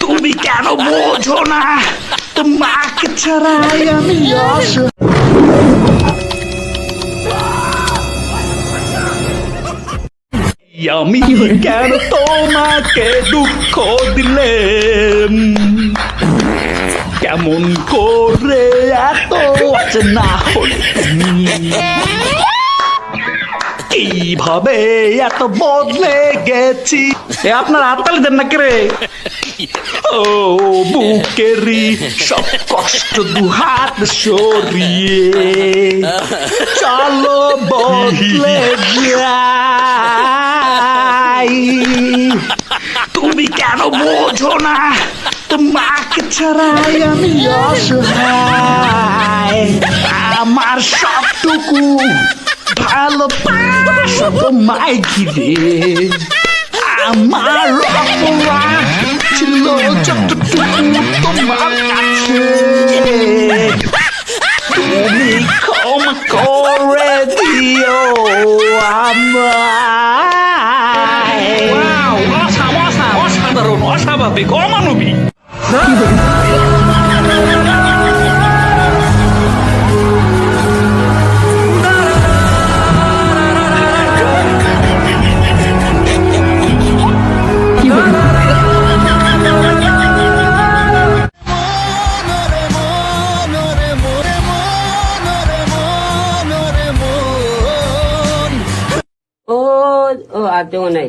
তুমি কেন বোঝো না? তোমাকে ছাড়াই আমি আমি কেন তোমাকে দুঃখ দিলে কেমন করে এত না হলে কীভাবে এত বদলে গেছি? এ আপনার হাততালি দেন না রে? ও, বুকেরই সব কষ্ট দু হাত সরিয়ে চলো বদলে যাই। তুমি কেন বোঝো না? তোমাকে ছাড়াই আমি অসহায়। আমার সবটুকু ভালোবাসা তোমায় ঘিরে আমার অপরাধ ছিল যতটুকু তোমার কাছে তুমি ক্ষমা করে দিও আমায় অসাধারণ অস্বাভাবিক অমানবিক নাই।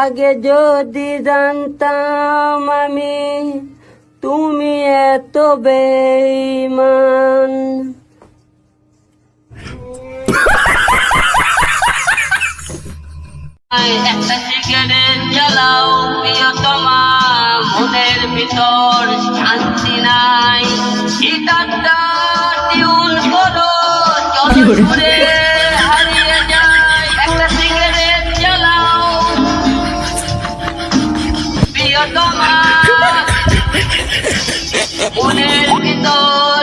আগে যদি জানতাম আমি তুমি এত বেইমান একটা সিগারেট জ্বালাও প্রিয়তমা মনের ভিতর শান্তি নাই। গিটারটা টিউন করো চলো প্রিয়তমা মনের ভিতর